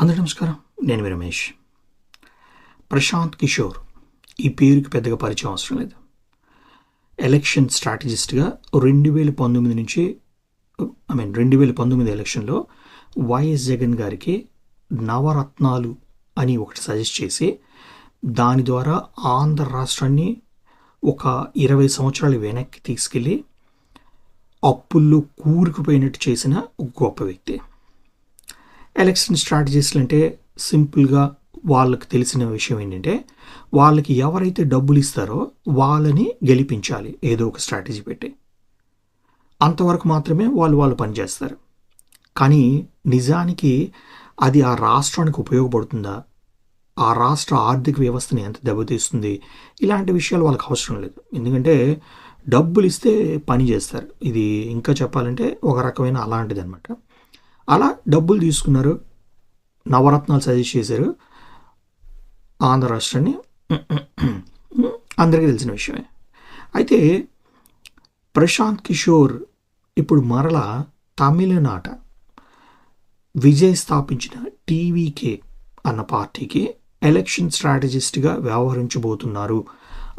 అందరి నమస్కారం. నేను మీ రమేష్. ప్రశాంత్ కిషోర్ ఈ పేరుకి పెద్దగా పరిచయం అవసరం లేదు. ఎలక్షన్ స్ట్రాటజిస్ట్గా రెండు వేల పంతొమ్మిది నుంచి ఐ మీన్ రెండు వేల పంతొమ్మిది ఎలక్షన్లో వైఎస్ జగన్ గారికి నవరత్నాలు అని ఒకటి సజెస్ట్ చేసి దాని ద్వారా ఆంధ్ర రాష్ట్రాన్ని ఒక ఇరవై సంవత్సరాలు వెనక్కి తీసుకెళ్ళి అప్పుల్లో కూరుకుపోయినట్టు చేసిన గొప్ప వ్యక్తి. ఎలక్షన్ స్ట్రాటజీస్లు అంటే సింపుల్గా వాళ్ళకి తెలిసిన విషయం ఏంటంటే వాళ్ళకి ఎవరైతే డబ్బులు ఇస్తారో వాళ్ళని గెలిపించాలి ఏదో ఒక స్ట్రాటజీ పెట్టి. అంతవరకు మాత్రమే వాళ్ళు వాళ్ళు పనిచేస్తారు కానీ నిజానికి అది ఆ రాష్ట్రానికి ఉపయోగపడుతుందా? ఆ రాష్ట్ర ఆర్థిక వ్యవస్థని ఎంత దెబ్బతీస్తుంది? ఇలాంటి విషయాలు వాళ్ళకి అవసరం లేదు. ఎందుకంటే డబ్బులు ఇస్తే పని చేస్తారు. ఇది ఇంకా చెప్పాలంటే ఒక రకమైన అలాంటిది అనమాట అలా డబ్బులు తీసుకున్నారు. నవరత్నాలు సజెస్ట్ చేశారు. ఆంధ్ర రాష్ట్రాన్ని. అందరికీ తెలిసిన విషయమే. అయితే ప్రశాంత్ కిషోర్ ఇప్పుడు మరలా తమిళనాట విజయ్ స్థాపించిన టీవీకే అన్న పార్టీకి ఎలక్షన్ స్ట్రాటజిస్ట్గా వ్యవహరించబోతున్నారు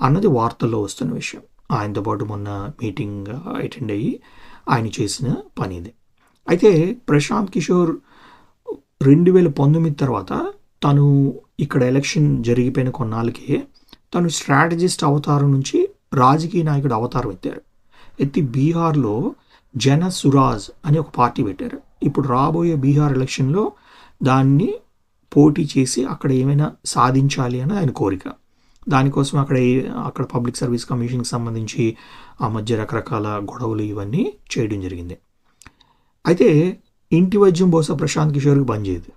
అన్నది వార్తల్లో వస్తున్న విషయం. ఆయనతో పాటు మొన్న మీటింగ్ అటెండ్ అయ్యి ఆయన చేసిన పని ఇదే. అయితే ప్రశాంత్ కిషోర్ రెండు వేల పంతొమ్మిది తర్వాత తను ఇక్కడ ఎలక్షన్ జరిగిపోయిన కొన్నాళ్ళకి తను స్ట్రాటజిస్ట్ అవతారం నుంచి రాజకీయ నాయకుడు అవతారం ఎత్తారు. ఎత్తి బీహార్లో జన సురాజ్ అని ఒక పార్టీ పెట్టారు. ఇప్పుడు రాబోయే బీహార్ ఎలక్షన్లో దాన్ని పోటీ చేసి అక్కడ ఏమైనా సాధించాలి అని ఆయన కోరిక. దానికోసం అక్కడ అక్కడ పబ్లిక్ సర్వీస్ కమిషన్కి సంబంధించి ఆ మధ్య రకరకాల గొడవలు ఇవన్నీ చేయడం జరిగింది. అయితే ఇంటి వైద్యం బహుశా ప్రశాంత్ కిషోర్కి బంద్ చేయదు.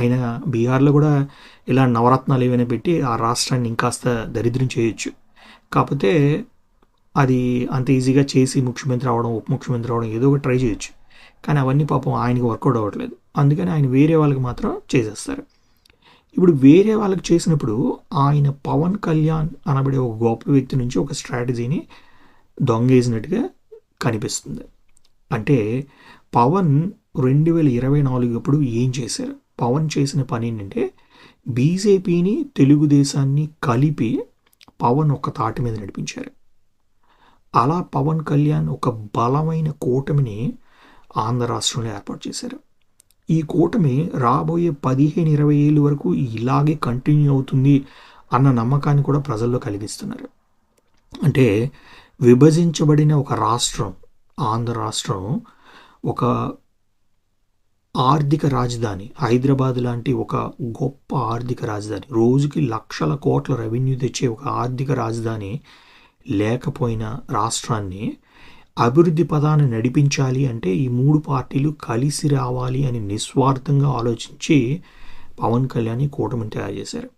ఆయన బీహార్లో కూడా ఇలా నవరత్నాలు ఏవైనా పెట్టి ఆ రాష్ట్రాన్ని ఇంకాస్త దరిద్రం చేయొచ్చు. కాకపోతే అది అంత ఈజీగా చేసి ముఖ్యమంత్రి అవడం ఉప ముఖ్యమంత్రి అవడం ఏదో ఒకటి ట్రై చేయొచ్చు. కానీ అవన్నీ పాపం ఆయనకి వర్కౌట్ అవ్వట్లేదు. అందుకని ఆయన వేరే వాళ్ళకి మాత్రం చేసేస్తారు. ఇప్పుడు వేరే వాళ్ళకి చేసినప్పుడు ఆయన పవన్ కళ్యాణ్ అనబడే ఒక గొప్ప వ్యక్తి నుంచి ఒక స్ట్రాటజీని దొంగేసినట్టుగా కనిపిస్తుంది. అంటే పవన్ రెండు వేల ఇరవై నాలుగు అప్పుడు ఏం చేశారు? పవన్ చేసిన పని ఏంటంటే బీజేపీని తెలుగుదేశాన్ని కలిపి పవన్ ఒక తాటి మీద నడిపించారు. అలా పవన్ కళ్యాణ్ ఒక బలమైన కూటమిని ఆంధ్ర రాష్ట్రంలో ఏర్పాటు చేశారు. ఈ కూటమి రాబోయే పదిహేను ఇరవై ఏళ్ళు వరకు ఇలాగే కంటిన్యూ అవుతుంది అన్న నమ్మకాన్ని కూడా ప్రజల్లో కలిగిస్తున్నారు. అంటే విభజించబడిన ఒక రాష్ట్రం ఆంధ్ర రాష్ట్రం ఒక ఆర్థిక రాజధాని హైదరాబాద్ లాంటి ఒక గొప్ప ఆర్థిక రాజధాని రోజుకి లక్షల కోట్ల రెవెన్యూ తెచ్చే ఒక ఆర్థిక రాజధాని లేకపోయిన రాష్ట్రాన్ని అభివృద్ధి పదాన్ని నడిపించాలి అంటే ఈ మూడు పార్టీలు కలిసి రావాలి అని నిస్వార్థంగా ఆలోచించి పవన్ కళ్యాణ్ కూటమిని తయారు చేశారు.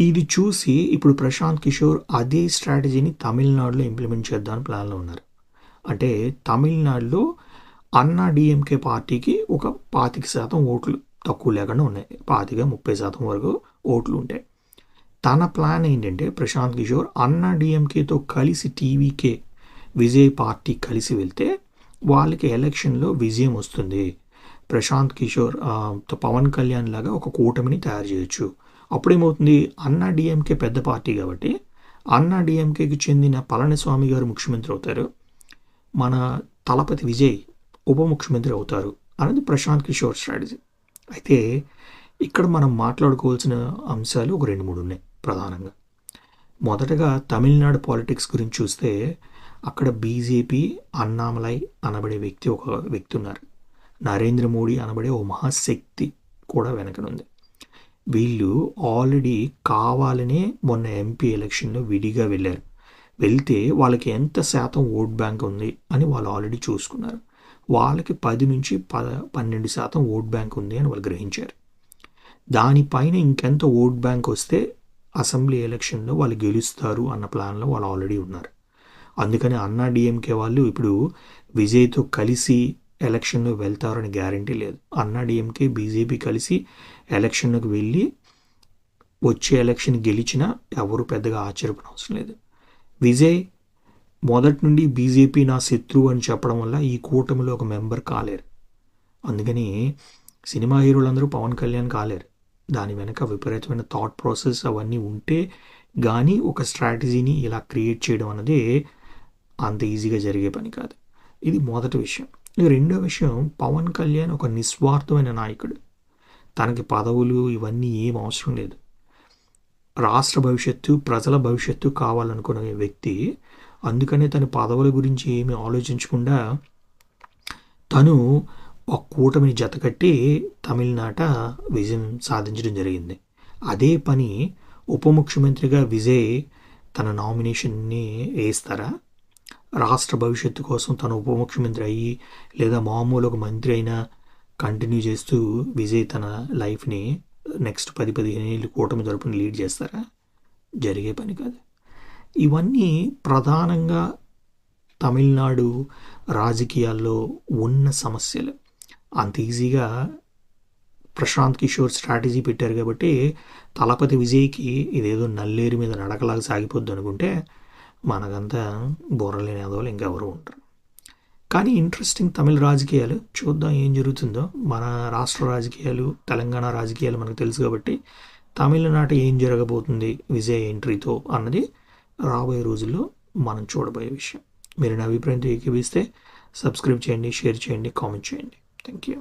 ఇది చూసి ఇప్పుడు ప్రశాంత్ కిషోర్ అదే స్ట్రాటజీని తమిళనాడులో ఇంప్లిమెంట్ చేద్దామని ప్లాన్లో ఉన్నారు. అంటే తమిళనాడులో అన్నా డిఎంకే పార్టీకి ఒక పాతిక శాతం ఓట్లు తక్కువ లేకుండా ఉన్నాయి. పాతిక ముప్పై శాతం వరకు ఓట్లు ఉంటాయి. తన ప్లాన్ ఏంటంటే ప్రశాంత్ కిషోర్ అన్నా డిఎంకేతో కలిసి టీవీకే విజయ్ పార్టీ కలిసి వెళ్తే వాళ్ళకి ఎలక్షన్లో విజయం వస్తుంది. ప్రశాంత్ కిషోర్ పవన్ కళ్యాణ్ లాగా ఒక కూటమిని తయారు చేయొచ్చు. అప్పుడేమవుతుంది? అన్నా డిఎంకే పెద్ద పార్టీ కాబట్టి అన్నా డిఎంకేకి చెందిన పళనిస్వామి గారు ముఖ్యమంత్రి అవుతారు. మన తలపతి విజయ్ ఉప ముఖ్యమంత్రి అవుతారు అనేది ప్రశాంత్ కిషోర్ స్ట్రాటజీ. అయితే ఇక్కడ మనం మాట్లాడుకోవాల్సిన అంశాలు ఒక రెండు మూడు ఉన్నాయి ప్రధానంగా. మొదటగా తమిళనాడు పాలిటిక్స్ గురించి చూస్తే అక్కడ బీజేపీ అన్నామలై అనబడే వ్యక్తి ఒక వ్యక్తి ఉన్నారు. నరేంద్ర మోడీ అనబడే ఓ మహాశక్తి కూడా వెనకనుంది. వీళ్ళు ఆల్రెడీ కావాలనే మొన్న ఎంపీ ఎలక్షన్లో విడిగా వెళ్ళారు. వెళ్తే వాళ్ళకి ఎంత శాతం ఓట్ బ్యాంక్ ఉంది అని వాళ్ళు ఆల్రెడీ చూసుకున్నారు. వాళ్ళకి పది నుంచి పద పన్నెండు శాతం ఓట్ బ్యాంక్ ఉంది అని వాళ్ళు గ్రహించారు. దానిపైన ఇంకెంత ఓట్ బ్యాంక్ వస్తే అసెంబ్లీ ఎలక్షన్లో వాళ్ళు గెలుస్తారు అన్న ప్లాన్లో వాళ్ళు ఆల్రెడీ ఉన్నారు. అందుకని అన్నా డిఎంకే వాళ్ళు ఇప్పుడు విజయ్తో కలిసి ఎలక్షన్లో వెళ్తారని గ్యారంటీ లేదు. అన్నా డిఎంకే బీజేపీ కలిసి ఎలక్షన్లకు వెళ్ళి వచ్చే ఎలక్షన్ గెలిచినా ఎవరు పెద్దగా ఆశ్చర్యపడవసరం లేదు. విజయ్ మొదటి నుండి బీజేపీ నా శత్రువు అని చెప్పడం వల్ల ఈ కూటమిలో ఒక మెంబర్ కాలేరు. అందుకని సినిమా హీరోలందరూ పవన్ కళ్యాణ్ కాలేరు. దాని వెనక విపరీతమైన థాట్ ప్రాసెస్ అవన్నీ ఉంటే కానీ ఒక స్ట్రాటజీని ఇలా క్రియేట్ చేయడం అనేది అంత ఈజీగా జరిగే పని కాదు. ఇది మొదటి విషయం. ఇక రెండో విషయం పవన్ కళ్యాణ్ ఒక నిస్వార్థమైన నాయకుడు. తనకి పదవులు ఇవన్నీ ఏం అవసరం లేదు. రాష్ట్ర భవిష్యత్తు ప్రజల భవిష్యత్తు కావాలనుకునే వ్యక్తి అందుకనే తన పదవుల గురించి ఏమీ ఆలోచించకుండా తను ఒక కూటమిని జతకట్టి తమిళనాట విజయం సాధించడం జరిగింది. అదే పని ఉప ముఖ్యమంత్రిగా విజయ్ తన నామినేషన్ని వేస్తారా రాష్ట్ర భవిష్యత్తు కోసం తను ఉప ముఖ్యమంత్రి అయ్యి లేదా మామూలు ఒక మంత్రి అయినా కంటిన్యూ చేస్తూ విజయ్ తన లైఫ్ని నెక్స్ట్ పది పదిహేను ఏళ్ళు కూటమి తరపున లీడ్ చేస్తారా? జరిగే పని కాదు. ఇవన్నీ ప్రధానంగా తమిళనాడు రాజకీయాల్లో ఉన్న సమస్యలు. అంత ఈజీగా ప్రశాంత్ కిషోర్ స్ట్రాటజీ పెట్టారు కాబట్టి తలపతి విజయ్కి ఇదేదో నల్లేరు మీద నడకలాగా సాగిపోద్ది అనుకుంటే మనకంతా బుర్రలేని అదోలు ఇంకెవరు ఉంటారు. కానీ ఇంట్రెస్టింగ్ తమిళ రాజకీయాలు చూద్దాం ఏం జరుగుతుందో. మన రాష్ట్ర రాజకీయాలు తెలంగాణ రాజకీయాలు మనకు తెలుసు కాబట్టి తమిళనాట ఏం జరగబోతుంది విజయ్ ఎంట్రీతో అన్నది రాబోయే రోజుల్లో మనం చూడబోయే విషయం. మీరు నా అభిప్రాయంతో ఏకీపిస్తే సబ్స్క్రైబ్ చేయండి షేర్ చేయండి కామెంట్ చేయండి. Thank you